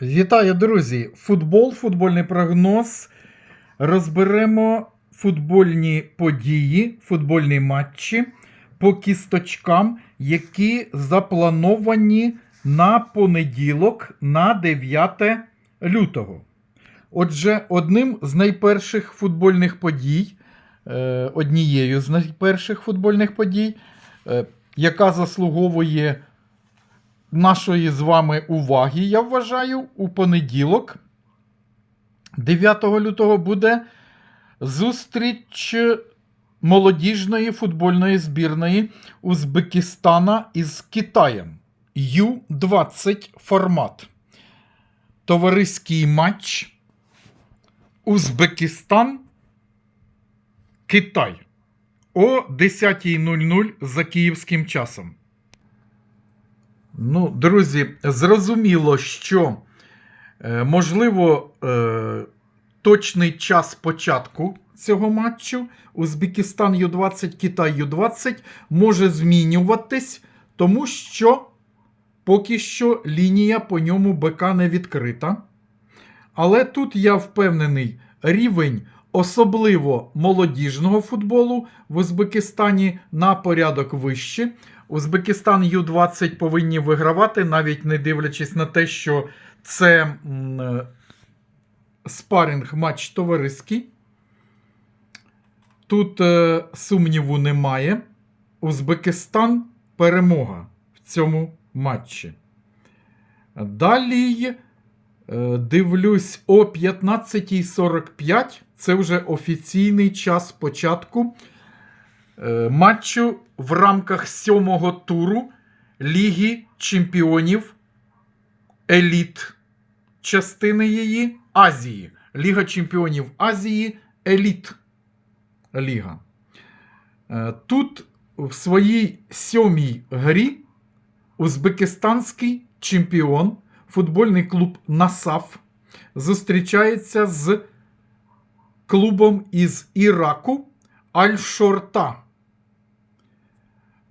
Вітаю, друзі! Футбол, футбольний прогноз. Розберемо футбольні події, футбольні матчі по кісточкам, які заплановані на понеділок, на 9 лютого. Отже, одним з найперших футбольних подій, е, однією з найперших футбольних подій, е, яка заслуговує нашої з вами уваги, я вважаю, у понеділок, 9 лютого, буде зустріч молодіжної футбольної збірної Узбекистана із Китаєм. Ю-20 формат. Товариський матч Узбекистан. Китай о 10.00 за київським часом. Ну, друзі, зрозуміло, що е, можливо е, точний час початку цього матчу Узбекистан Ю-20, Китай Ю-20 може змінюватись, тому що поки що лінія по ньому БК не відкрита. Але тут я впевнений, рівень особливо молодіжного футболу в Узбекистані на порядок вище. Узбекистан Ю-20 повинні вигравати, навіть не дивлячись на те, що це е, спаринг матч товариський. Тут е, сумніву немає. Узбекистан перемога в цьому матчі. Далі е, дивлюсь о 15.45. Це вже офіційний час початку матчу в рамках сьомого туру Ліги Чемпіонів Еліт частини її Азії. Ліга Чемпіонів Азії Еліт Ліга. Е, Тут в своїй сьомій грі узбекистанський чемпіон, футбольний клуб Насаф, зустрічається з клубом із Іраку Аль-Шорта.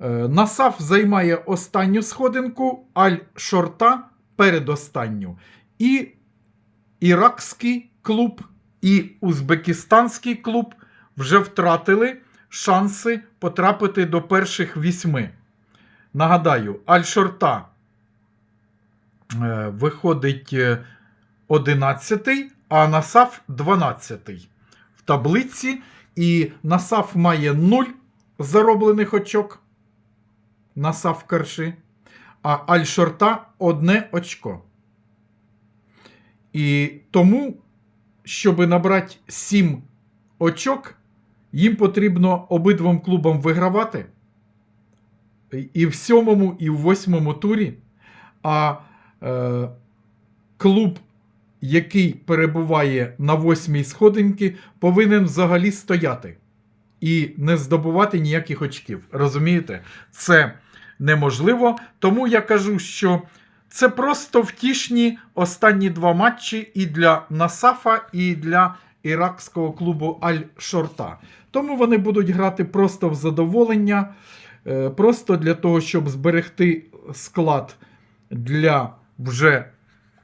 Е, Насаф займає останню сходинку, Аль-Шорта передостанню. І іракський клуб, і узбекистанський клуб вже втратили шанси потрапити до перших вісьми. Нагадаю, Аль-Шорта е, виходить 11, а Насаф 12 в таблиці. І Насаф має 0 зароблених очок. Насаф Карши. А Аль-Шорта одне очко. І тому, щоб набрати 7 очок, їм потрібно обидвом клубам вигравати. І в сьомому, і в восьмому турі. А е, клуб, який перебуває на восьмій сходинці, повинен взагалі стояти і не здобувати ніяких очків. Розумієте? Це неможливо. Тому я кажу, що це просто втішні останні два матчі і для Насафа, і для іракського клубу Аль-Шорта. Тому вони будуть грати просто в задоволення, е, просто для того, щоб зберегти склад для вже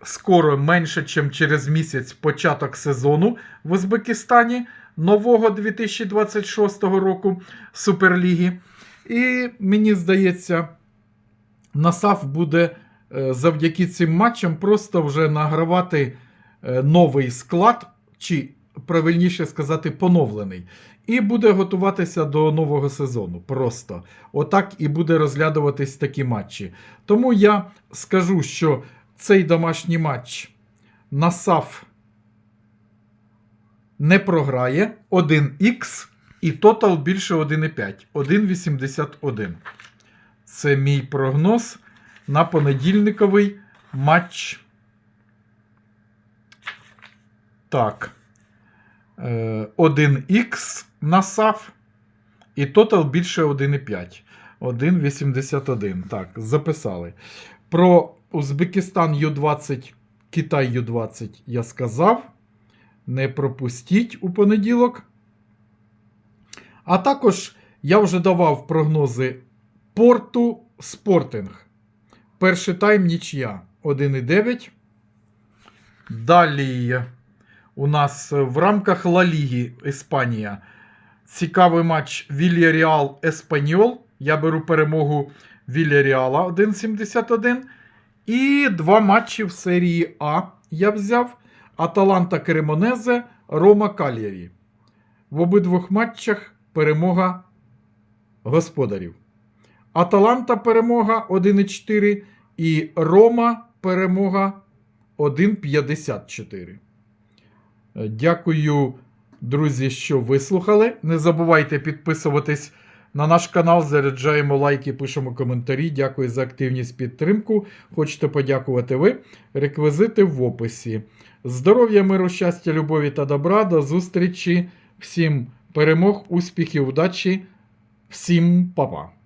скоро менше, ніж через місяць початок сезону в Узбекистані нового 2026 року Суперліги. І мені здається, Насаф буде е, завдяки цим матчам просто вже награвати е, новий склад, чи правильніше сказати, поновлений. І буде готуватися до нового сезону. Просто отак і буде розглядуватись такі матчі. Тому я скажу, що цей домашній матч Насаф не програє 1х і тотал більше 1,5. 1,81. Це мій прогноз на понедільниковий матч. Так. Е, 1х на САФ. І тотал більше 1,5. 1,81. Так, записали. Про Узбекистан Ю-20, Китай Ю-20 я сказав. Не пропустіть у понеділок. А також я вже давав прогнози Порту Спортинг. Перший тайм нічия 1,9. Далі у нас в рамках Ла Ліги Іспанія. Цікавий матч Вільяреал Еспаньол. Я беру перемогу Вільяреала 1.71. І два матчі в серії А я взяв. Аталанта Кремонезе, Рома Кальярі. В обидвох матчах перемога господарів. Аталанта перемога 1,4 і Рома перемога 1,54. Е, Дякую, друзі, що вислухали. Не забувайте підписуватись на наш канал, заряджаємо лайки, пишемо коментарі. Дякую за активність підтримку. Хочете подякувати ви? Реквізити в описі. Здоров'я, миру, щастя, любові та добра. До зустрічі. Всім перемог, успіхів, удачі. Всім па-па.